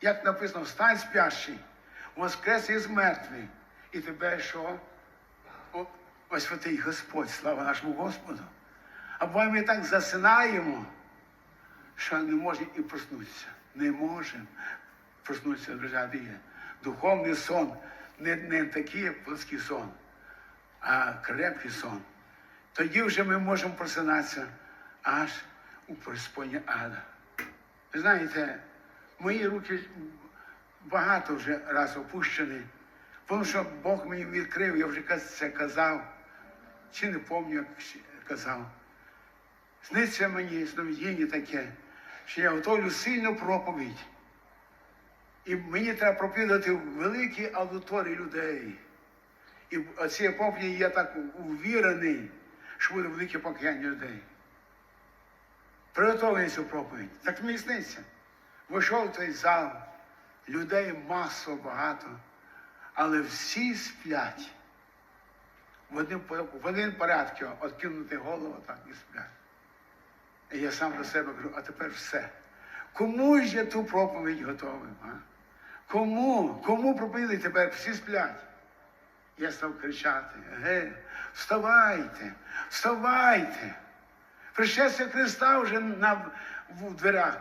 Як написано, встань спящий, воскрес із мертвих. І тебе що? О, ось святий Господь, слава нашому Господу. Або ми так засинаємо, що не можемо і проснутися. Не можемо проснутися, друзі. Духовний сон, не, не такий плоский сон, а крепкий сон. Тоді вже ми можемо просинатися аж у приспоні ада. Ви знаєте, мої руки багато вже раз опущені, тому що Бог мені відкрив, я вже це казав, чи не пам'ятаю, як казав. Сниться мені сновидіння таке, що я готовлю сильну проповідь. І мені треба проповідати в великій аудиторії людей. І в цій проповіді я так увірений, що буде велике покаяння людей. Приготовлені цю проповідь. Так мені сниться. Вийшов той зал, людей масово багато, але всі сплять. В один, в один порядку откинути голову так і сплять. І я сам до себе кажу, а тепер все. Кому ж я ту проповідь готовий? А? Кому? Кому проповідати тепер? Всі сплять. Я став кричати: Ге, вставайте, вставайте. Пришестя Христа вже на, в дверях.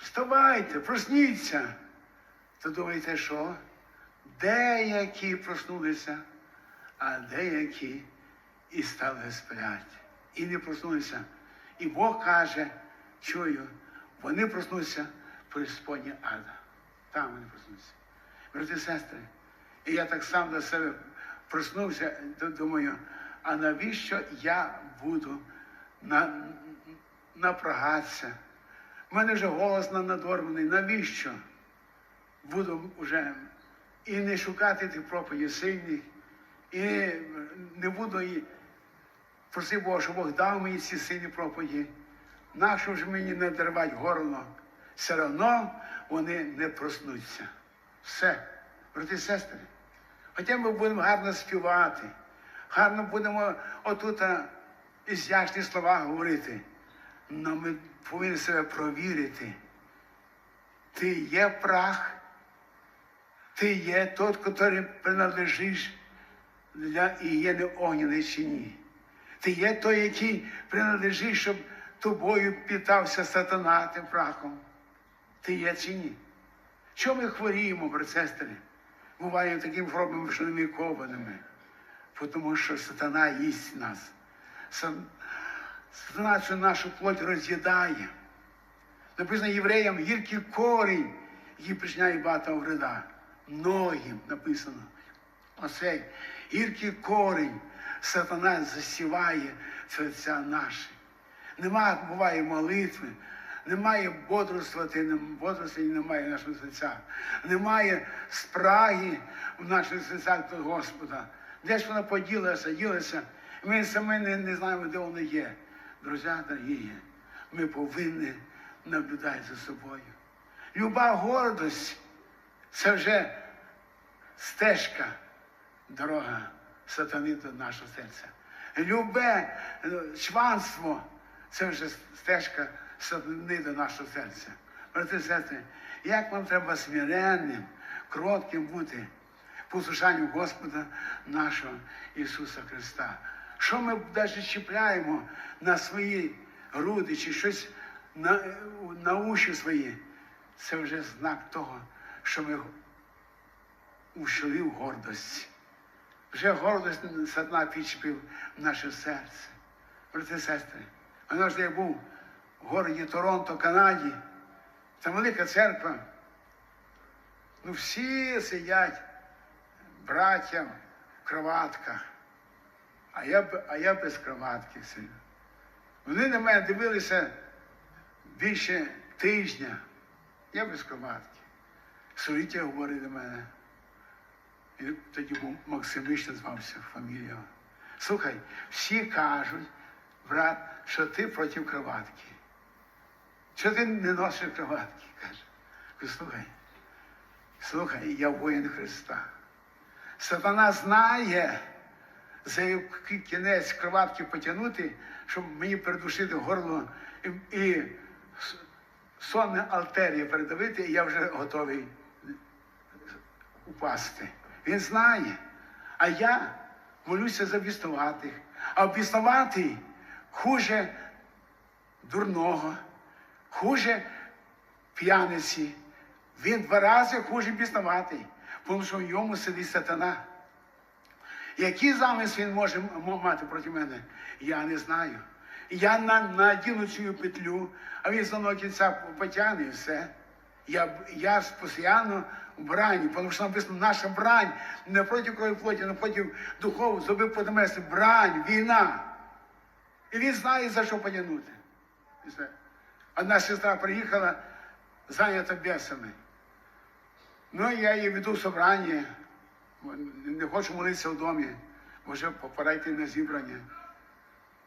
Вставайте, просніться. То думаєте, що? Деякі проснулися, а деякі і стали сплять. І не проснулися. І Бог каже, чую, вони проснуться при споні ада. Там вони проснуться. Брати сестри, і я так сам до себе проснувся, думаю, а навіщо я буду на, напрягатися? У мене вже голос на- надорваний. Навіщо? Буду вже і не шукати тих проповідей сильних, і не буду і просив Бога, щоб Бог дав мені ці сильні проповіді. Нащо ж мені не дервати горло? Все одно вони не проснуться. Все, брати і сестри. Хоча ми будемо гарно співати, гарно будемо отут а, ізящні слова говорити. Але ми повинні себе провірити. Ти є прах, ти є тот, який принадлежиш для і є не огняний чи ні. Ти є той, який принадлежить, щоб тобою питався сатана тим прахом. Ти є чи ні? Що ми хворіємо, брат сестри? Буває таким хворобами, що не кованими. Тому що сатана їсть нас. Сатана нашу плоть роз'їдає. Написано євреям гіркий корінь, який причиняє багато вреда. Многим написано. Оцей гіркий корінь сатана засіває серця наші. Нема, буває молитви, немає бодрствувати, бодрості немає в наших серцях. Немає спраги в наших серцях до Господа. Десь вона поділася, ділася. Ми самі не, не знаємо, де вона є. Друзі, дорогі, ми повинні наблюдати за собою. Люба гордость це вже стежка, дорога сатани до нашого серця. Любе е, чванство це вже стежка сатани до нашого серця. Брати і сестри, як нам треба смиренним, кротким бути послушанню Господа нашого Ісуса Христа. Що ми навіть чіпляємо на свої груди чи щось на, на уші свої, це вже знак того, що ми ушли в гордость. Вже гордость сатана підчепив в наше серце. Брати і сестри, воно ж я був в городі Торонто, Канаді, там велика церква. Ну всі сидять, браття в кроватках, а я, а я без кроватки сидів. Вони на мене дивилися більше тижня. Я без кроватки. Суріття говорить до мене. І тоді був Максимич назвався фамілія. Слухай, всі кажуть, брат, що ти проти кроватки. Що ти не носиш кроватки? каже. Слухай, слухай, я воїн Христа. Сатана знає, за кінець кроватки потягнути, щоб мені передушити горло і, і сонне артерія передавити, і я вже готовий упасти. Він знає. А я молюся за біснуватих. А біснуватий хуже дурного, хуже п'яниці. Він два рази хуже біснуватий, тому що в ньому сидить сатана. Який замисел він може мати проти мене, я не знаю. Я на, надіну цю петлю, а він з одного кінця потягне і все. Я, я постійно в брані, тому що написано, наша брань не проти крові плоті, не проти духов, зуби подомеси. Брань, війна. І він знає, за що потягнути. Одна сестра приїхала, зайнята бесами. Ну, я її веду в собрання, не хочу молитися в домі, вже пора на зібрання.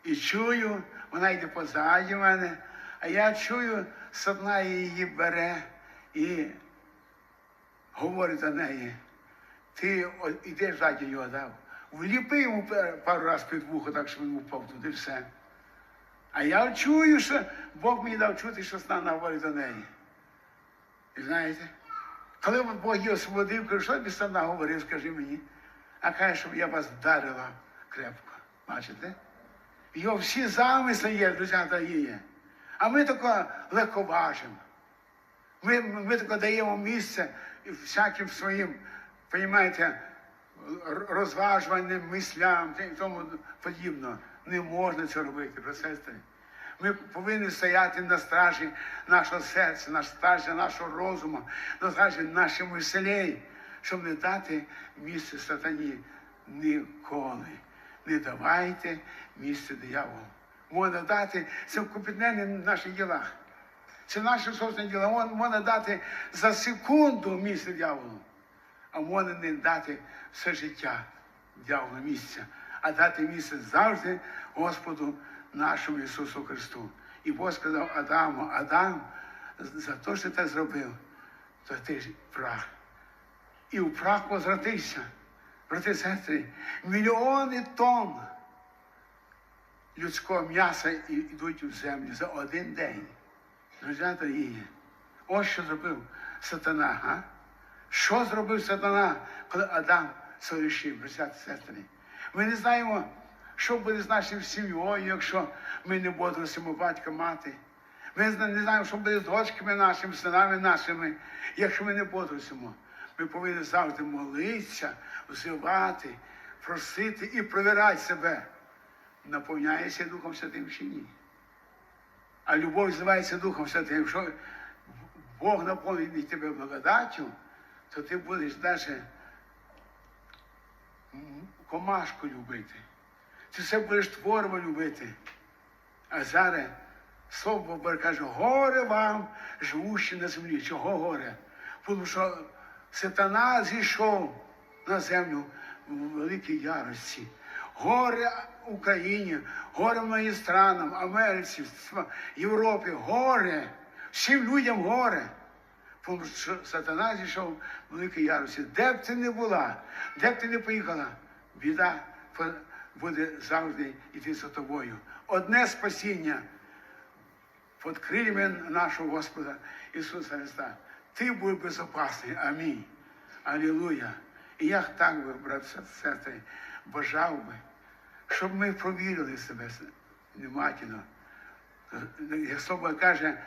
І чую, вона йде позаді мене, а я чую, сатана її бере і говорить до неї. Ти ідеш ззаді його дав. Вліпи йому пару разів під вухо, так що він упав туди все. А я чую, що Бог мені дав чути, що сатана говорить до неї. І знаєте, коли Бог її освободив, кажу, що тобі сатана говорив, скажи мені. А каже, щоб я вас вдарила крепко. Бачите? Його всі замисли є, друзята є. А ми тако легковажимо. Ми, ми тако даємо місце всяким своїм, розумієте, розважуванням, мислям і тому подібно. Не можна це робити, сестри. Ми повинні стояти на стражі нашого серця, на стражі нашого розуму, на стражі наших мислей, щоб не дати місце сатані ніколи. Не давайте місце дияволу. Можна дати це в наших ділах. Це наше собственне діло. Мон- Можна дати за секунду місце дьяволу, а можна не дати все життя дьяволу місця, а дати місце завжди Господу нашому Ісусу Христу. І Бог сказав Адаму, Адам, за те, що ти зробив, то ти ж прах. І в прах возвратився. Брати сестри, мільйони тонн людського м'яса йдуть у землю за один день. Друзі дорогі, ось що зробив сатана. А? Що зробив сатана, коли Адам сорішив, браття і сестри? Ми не знаємо, що буде з нашою сім'єю, якщо ми не бодросимо батька мати. Ми не знаємо, що буде з дочками нашими, синами нашими, якщо ми не бодросимо. Ми повинні завжди молитися, взивати, просити і провіряти себе. Наповняється Духом Святим чи ні. А любов називається Духом Святим. Якщо Бог наповнить тебе благодаттю, то ти будеш навіть комашку любити. Ти все будеш творимо любити. А зараз Слово Боже каже, горе вам, живущі на землі. Чого горе? Тому що сатана зійшов на землю в великій ярості. Горе Україні, горе моїм странам, Америці, Європі, горе. Всім людям горе. Тому що сатана зійшов в великій ярості. Де б ти не була, де б ти не поїхала, біда буде завжди йти за тобою. Одне спасіння під крильми нашого Господа Ісуса Христа. Ти будеш безопасний. Амінь. Алілуя. І я так би, брат, сестри, бажав би, щоб ми провірили себе внимательно. Як слово каже,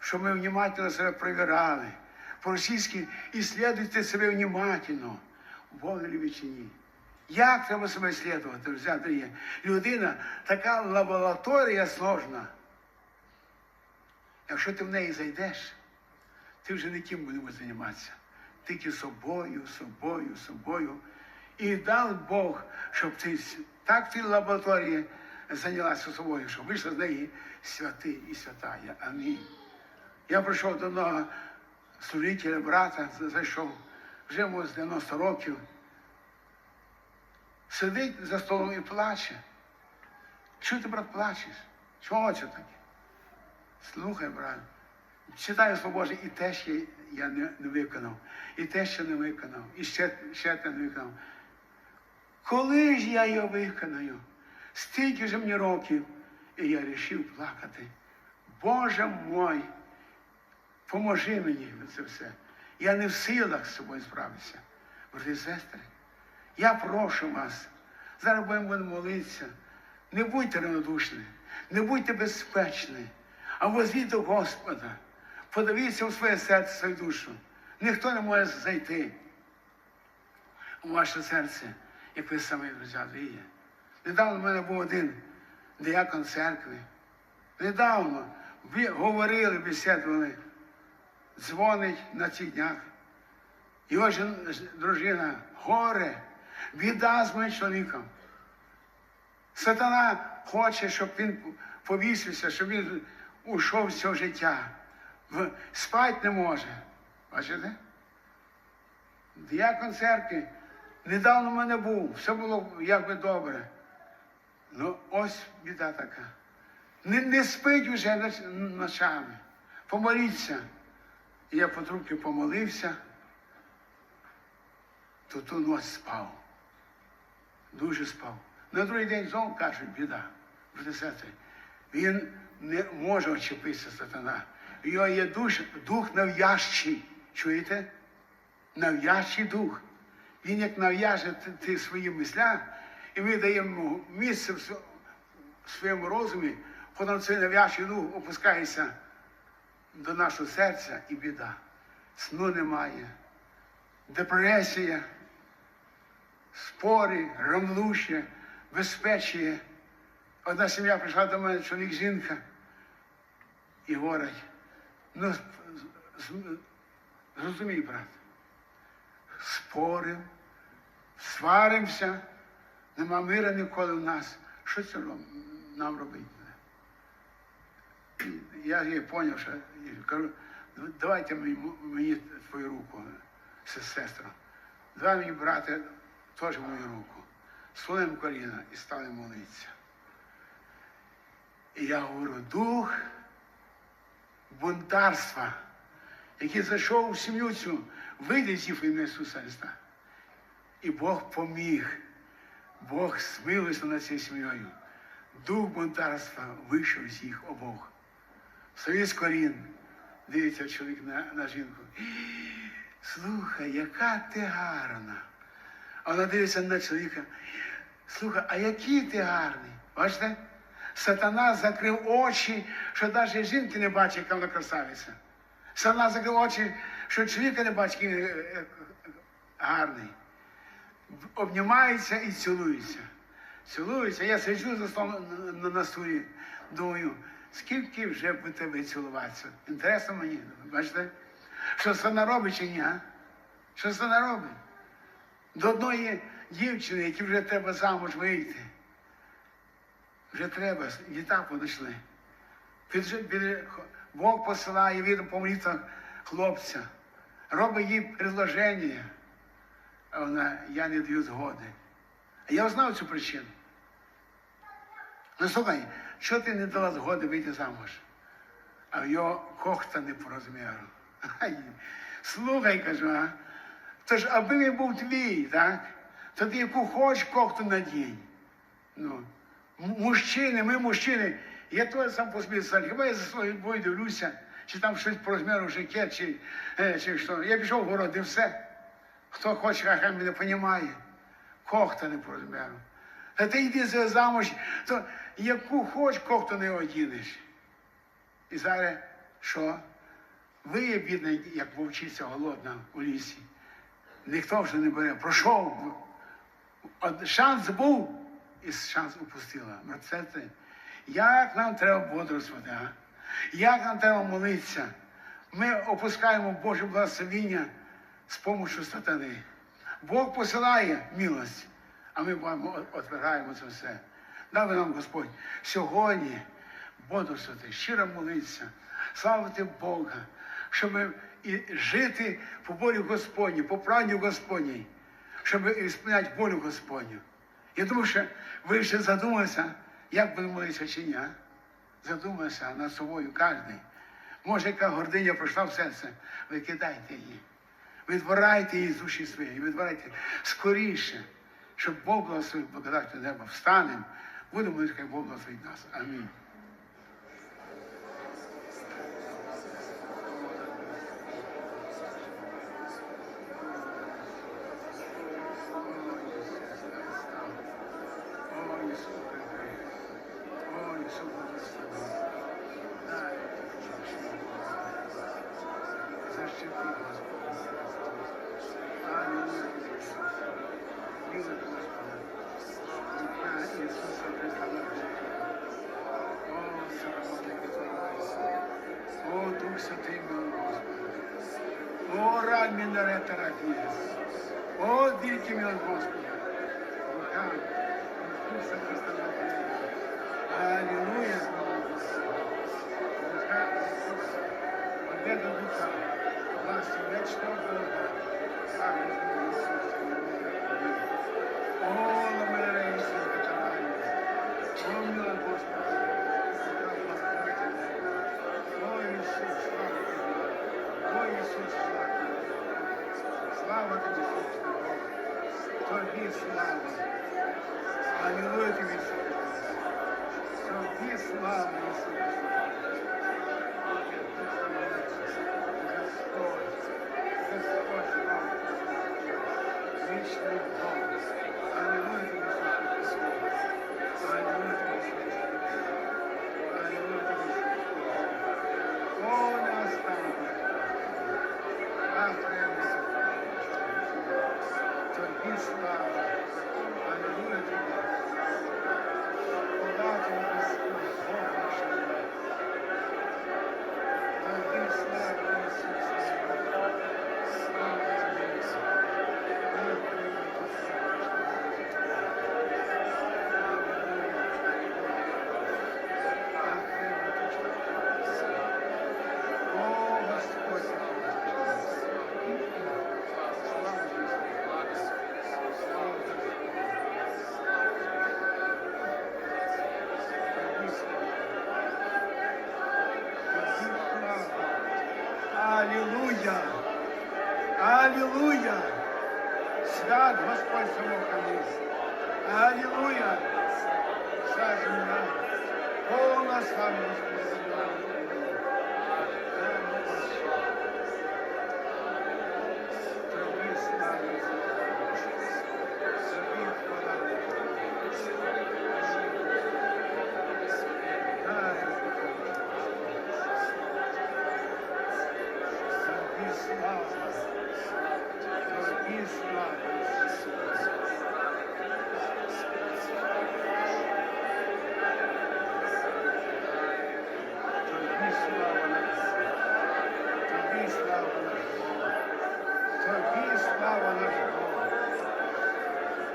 щоб ми внимательно себе провірали. По-російськи ісследуйте себе внимательно. Волі ви чи ні. Як треба себе слідувати, взяти? Людина така лабораторія сложна. Якщо ти в неї зайдеш, ти вже не тим будеш займатися. Тільки собою, собою, собою. І дав Бог, щоб ти так в цій лабораторії зайнялася собою, щоб вийшла з неї святий і святая. Амінь. Я прийшов до одного служителя, брата, зайшов, вже йому з 90 років. Сидить за столом і плаче. Чого ти, брат, плачеш? Чого це таке? Слухай, брат, читаю Слово Боже, і те, що я не, не виконав, і те, що не виконав, і ще, ще те не виконав. Коли ж я його виконаю? Стільки ж мені років, і я вирішив плакати. Боже мой, Поможи мені це все. Я не в силах з собою справитися. Брати сестри, я прошу вас, зараз будемо молитися. Не будьте равнодушні, не будьте безпечні, а возвіть до Господа. Подивіться у своє серце, свою душу. Ніхто не може зайти у ваше серце, як ви самі, є. Недавно в мене був один диякон церкви. Недавно говорили, бесідували, дзвонить на цих днях. Його дружина горе, біда з моїм чоловіком. Сатана хоче, щоб він повісився, щоб він ушов з цього життя. Спать не може. Бачите? Діякон церкви недавно в мене був, все було якби добре. Ну, ось біда така. Не, не спить уже ночами. Помоліться. Я по трубці помолився, то ту ніч спав. Дуже спав. На другий день знову кажуть, біда. Сестри, Він не може очепитися сатана. Його є душ, дух нав'язчий. Чуєте? Нав'язчий дух. Він як нав'яже ти свої мисля, і ми даємо місце в своєму розумі, потім цей нав'язчий дух опускається до нашого серця і біда. Сну немає, депресія, спори, равнодушие, безпечіє. Одна сім'я прийшла до мене, чоловік, жінка, і говорить, ну, зрозумій, брат, спорим, сваримося, нема мира ніколи в нас. Що це нам робити? Я їй зрозумів, що кажу, «Ну, давайте мені, твою руку, сестра. Давай мені, брате, теж мою руку. Сунемо коліна і стали молитися. І я говорю, дух бунтарства, який зайшов у сім'ю цю, вийде з ім'я Ісуса Христа. І Бог поміг. Бог смилився над цією сім'єю. Дух бунтарства вийшов з їх обох. Стоїть з колін, дивиться чоловік на, на жінку. Слухай, яка ти гарна. А вона дивиться на чоловіка. Слухай, а який ти гарний? Бачите? Сатана закрив очі, що навіть жінки не бачить, яка вона красавиця. Сатана закрив очі, що чоловіка не бачить, який він е, е, гарний. Обнімається і цілується. Цілується. Я сиджу за столом на, стулі, думаю, скільки вже будете ви цілуватися? Інтересно мені, бачите? Що це робить чи ні? А? Що це робить? До одної дівчини, якій вже треба замуж вийти. Вже треба. Під, під, Бог посилає від помоліться хлопця, робить їй предложення. А вона, я не даю згоди. А я знав цю причину. Ну слухай, що ти не дала згоди вийти замуж? А в його кохта не по розміру. Слухай, кажу, а. Тож, аби він був твій, так? То ти яку хочеш кохту надінь. Ну, мужчини, ми мужчини. Я теж сам по собі сам. Хіба я за свою бою дивлюся, чи там щось по розміру життя, чи, е, чи що. Я пішов в город і все. Хто хоче, хай мене понімає. Кохта не по розміру. А ти йди за замуж, то яку хоч кохту не одінеш. І зараз що? Ви є бідний, як вовчиця голодна у лісі. Ніхто вже не бере. Пройшов. Шанс був, і шанс упустила. Це те. Як нам треба бодрствувати, а? Як нам треба молитися? Ми опускаємо Боже благословіння з допомогою сатани. Бог посилає милость, а ми відвергаємо це все. Дай нам Господь сьогодні бодрствувати, щиро молитися, славити Бога, щоб і жити по волі Господній, по правді Господній, щоб ісполняти волю Господню. Я думаю, що ви вже задумалися, як будемо молитися чи ні. а? Над собою кожен. Може, яка гординя пройшла в серце, викидайте її. Відворайте її з душі своєї, відворайте скоріше, щоб Бог благословив благодать неба. Встанемо, будемо хай Бог благословить нас. Амінь. Святий милий Господи. О, рай мінере терапія. О, діти милий Господи. Рука, Ісуса Христа Алілуя, Рука, Одеда Духа. Слава тобі, Тобі слава. Аллилуйя тобі, Тобі слава, Ісус. Thank you.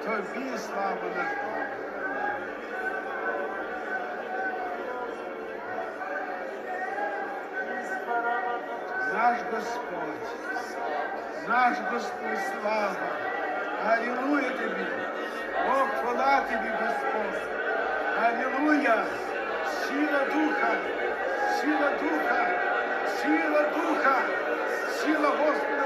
тобі слава Господь. Наш Господь, наш Господь слава, Аллилуйя тобі, Бог хвала тобі, Господь, Аллилуйя, сила духа, сила духа, сила духа, сила Господа.